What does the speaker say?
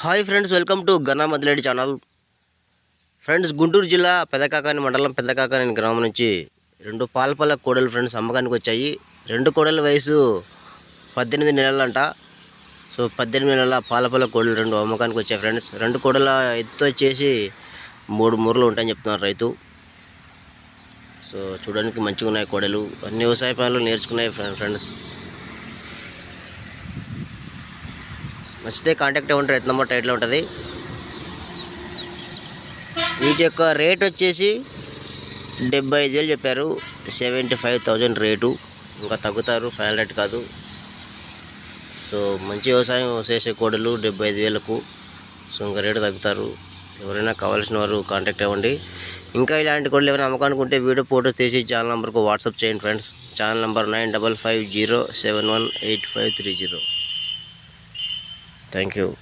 Hi friends welcome to గన్నా మదిలేడి channel. Friends Guntur జిల్లా పెదకాకాని మండలం పెదకాకాని గ్రామం నుంచి రెండు పాల్పల్ల కోడలు ఫ్రెండ్స్ అమ్మకానికి వచ్చాయి. రెండు కోడల వయసు పద్దెనిమిది నెలలంట. సో పద్దెనిమిది నెలల పాలపల్ల కోడలు రెండు అమ్మకానికి వచ్చాయి ఫ్రెండ్స్. రెండు కోడల ఎత్తు వచ్చేసి మూడు మూరలు ఉంటాయని చెప్తున్నారు రైతు. సో చూడడానికి మంచిగా ఉన్నాయి కోడలు. అన్ని వ్యవసాయ పనులు నేర్చుకున్నాయి ఫ్రెండ్స్. నచ్చితే కాంటాక్ట్ అవ్వండి రైతు నెంబర్ టైట్లో ఉంటుంది. వీటి యొక్క రేట్ వచ్చేసి డెబ్బై ఐదు వేలు చెప్పారు. సెవెంటీ ఫైవ్ థౌజండ్ రేటు ఇంకా తగ్గుతారు ఫైనల్ రేట్ కాదు. సో మంచి వ్యవసాయం చేసే కోడలు డెబ్బై ఐదు వేలకు. సో ఇంకా రేటు తగ్గుతారు. ఎవరైనా కావాల్సిన వారు కాంటాక్ట్ అవ్వండి. ఇంకా ఇలాంటి కోడలు ఏమైనా అమ్మకానికి ఉంటే వీడియో ఫోటోస్ తీసి ఛానల్ నెంబర్కు వాట్సాప్ చేయండి friends channel number nine double five zero seven one eight five three zero. thank you.